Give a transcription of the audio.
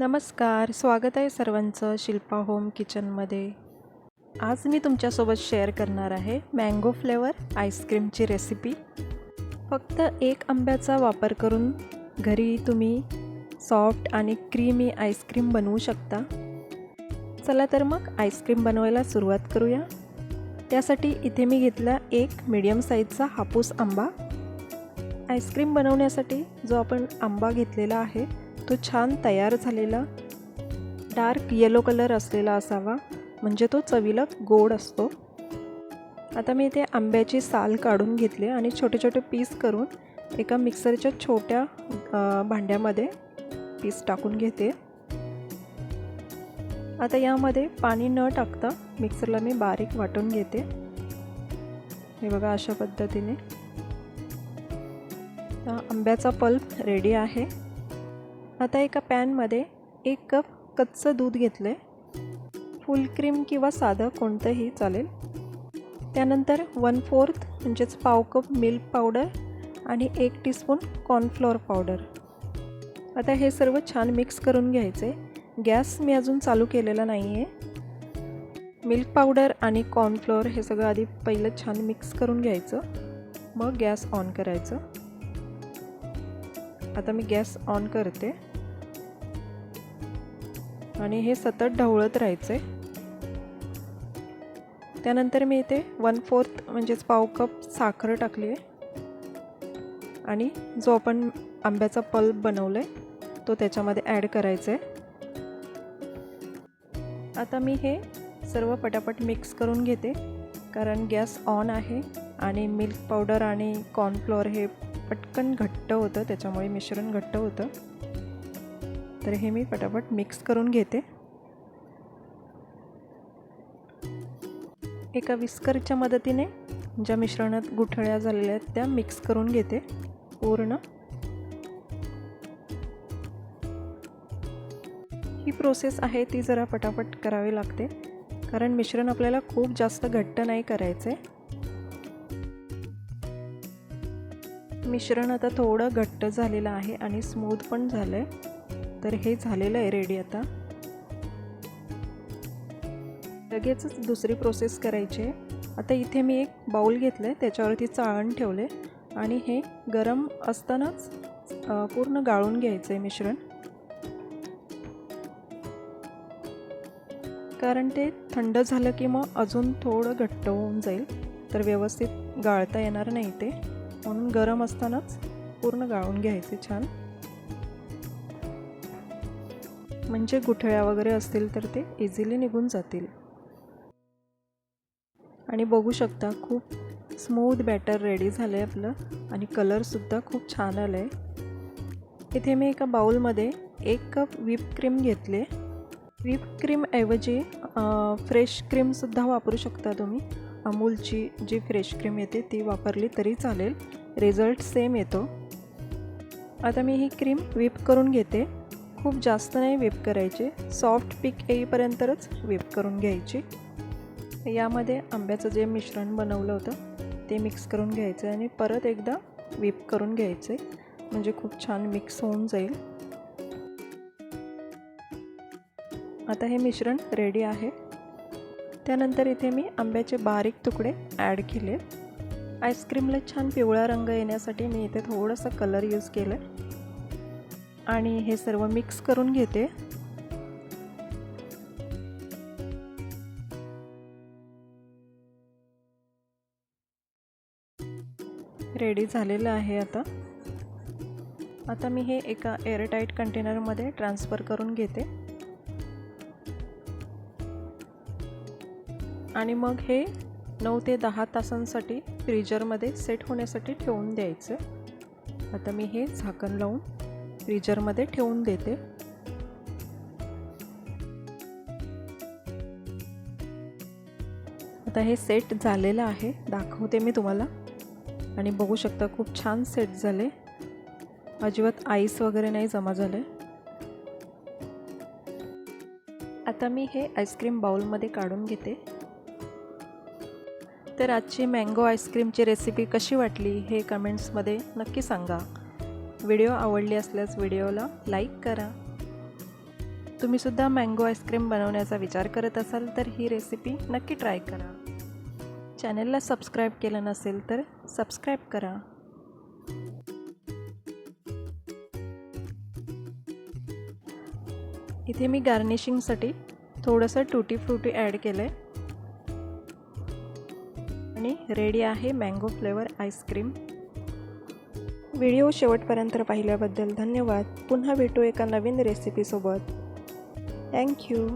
नमस्कार स्वागत आहे सर्वांचं शिल्पा होम किचनमध्ये. आज मी तुमच्यासोबत शेअर करणार आहे मँगो फ्लेवर आईस्क्रीमची रेसिपी. फक्त एक आंब्याचा वापर करून घरी तुम्ही सॉफ्ट आणि क्रीमी आईस्क्रीम बनवू शकता. चला तर मग आईस्क्रीम बनवायला सुरुवात करूया. त्यासाठी इथे मी घेतला एक मीडियम साईजचा हापूस आंबा. आईस्क्रीम बनवण्यासाठी जो आपण आंबा घेतलेला आहे तो छान तयार झालेला डार्क येलो कलर असलेला असावा. म्हणजे तो चवीला गोड असतो. आता मी इथे आंब्याची साल काढून घेतली आणि छोटे छोटे पीस करून एका मिक्सरच्या छोट्या भांड्यामध्ये पीस टाकून घेते. आता यामध्ये पाणी न टाकता मिक्सरला मी बारीक वाटून घेते. हे बघा अशा पद्धतीने. आंब्याचा पल्प रेडी आहे. आता एका पॅनमध्ये एक कप कच्चं दूध घेतलं आहे फुल क्रीम किंवा साधं कोणतंही चालेल. त्यानंतर वन फोर्थ म्हणजेच पाव कप मिल्क पावडर आणि एक टीस्पून कॉर्नफ्लॉवर पावडर. आता हे सर्व छान मिक्स करून घ्यायचे. गॅस मी अजून चालू केलेला नाही आहे मिल्क पावडर आणि कॉर्नफ्लॉवर हे सगळं आधी पहिलं छान मिक्स करून घ्यायचं. मग गॅस ऑन करायचं. आता मी गॅस ऑन करते. आणि हे सतत ढवळत राहायचे. त्यानंतर मी इथे वन फोर्थ म्हणजेच पाव कप साखर टाकली आहे आणि जो आपण आंब्याचा पल्प बनवला आहे तो त्याच्यामध्ये ॲड करायचा आहे आता मी हे सर्व पटापट मिक्स करून घेते कारण गॅस ऑन आहे आणि मिल्क पावडर आणि कॉर्नफ्लोअर हे पटकन घट्ट होतं त्याच्यामुळे मिश्रण घट्ट होतं. तर हे मी पटापट मिक्स करून घेते. एका विस्करच्या मदतीने ज्या मिश्रणात गुठळ्या झालेल्या आहेत त्या मिक्स करून घेते. पूर्ण. ही प्रोसेस आहे ती जरा पटापट करावी लागते. कारण मिश्रण आपल्याला खूप जास्त घट्ट नाही करायचं आहे मिश्रण आता थोडं घट्ट झालेलं आहे आणि स्मूथ पण झालं आहे तर हे झालेलं आहे रेडी आता. लगेचच दुसरी प्रोसेस करायची आहे. आता इथे मी एक बाऊल घेतलं आहे त्याच्यावरती चाळण ठेवले आणि हे गरम असतानाच पूर्ण गाळून घ्यायचं आहे मिश्रण. कारण ते थंड झालं की मग अजून थोडं घट्ट होऊन जाईल तर व्यवस्थित गाळता येणार नाही ते. म्हणून गरम असतानाच पूर्ण गाळून घ्यायचे छान. म्हणजे गुठळ्या वगैरे असतील तर ते इझिली निघून जातील. आणि बघू शकता खूप स्मूथ बॅटर रेडी झालं आहे आपलं आणि कलरसुद्धा खूप छान आलं आहे इथे मी एका बाऊलमध्ये एक कप व्हीप क्रीम घेतले. व्हीप क्रीमऐवजी फ्रेश क्रीमसुद्धा वापरू शकता तुम्ही. अमूलची जी फ्रेश क्रीम येते ती वापरली तरी चालेल. रिझल्ट सेम येतो. आता मी ही क्रीम व्हीप करून घेते. खूप जास्त नाही वेप करायचे. सॉफ्ट पीक येईपर्यंतच वेप करून घ्यायची. यामध्ये आंब्याचं जे मिश्रण बनवलं होतं ते मिक्स करून घ्यायचं आणि परत एकदा वेप करून घ्यायचे. म्हणजे खूप छान मिक्स होऊन जाईल. आता हे मिश्रण रेडी आहे. त्यानंतर इथे मी आंब्याचे बारीक तुकडे ॲड केले. आईस्क्रीमला छान पिवळा रंग येण्यासाठी मी इथे थोडंसं कलर यूज केलं. आहे आणि हे सर्व मिक्स करून घेते. रेडी झालेलं आहे आता. आता मी हे एका एअरटाईट कंटेनरमध्ये ट्रान्सफर करून घेते. आणि मग हे नऊ ते दहा तासांसाठी फ्रीजरमध्ये सेट होण्यासाठी ठेवून द्यायचं. आता मी हे झाकण लावून फ्रीजरमध्ये ठेवून देते. आता हे सेट झालेलं आहे. दाखवते मी तुम्हाला. आणि बघू शकता खूप छान सेट झाले. अजिबात आईस वगैरे नाही जमा झाले आता मी हे आईस्क्रीम बाउलमध्ये काढून घेते. तर आजची मँगो आईस्क्रीमची रेसिपी कशी वाटली हे कमेंट्समध्ये नक्की सांगा. व्हिडिओ आवडली असल्यास व्हिडिओला लाईक करा. तुम्हीसुद्धा मँगो आईस्क्रीम बनवण्याचा विचार करत असाल तर ही रेसिपी नक्की ट्राय करा. चॅनलला सबस्क्राईब केलं नसेल तर सबस्क्राईब करा. इथे मी गार्निशिंगसाठी थोडंसं टुटी फ्रुटी ॲड केलं आहे आणि रेडी आहे मँगो फ्लेवर आईस्क्रीम. व्हिडिओ शेवटपर्यंत पाहिल्याबद्दल धन्यवाद. पुन्हा भेटू एका नवीन रेसिपीसोबत थँक्यू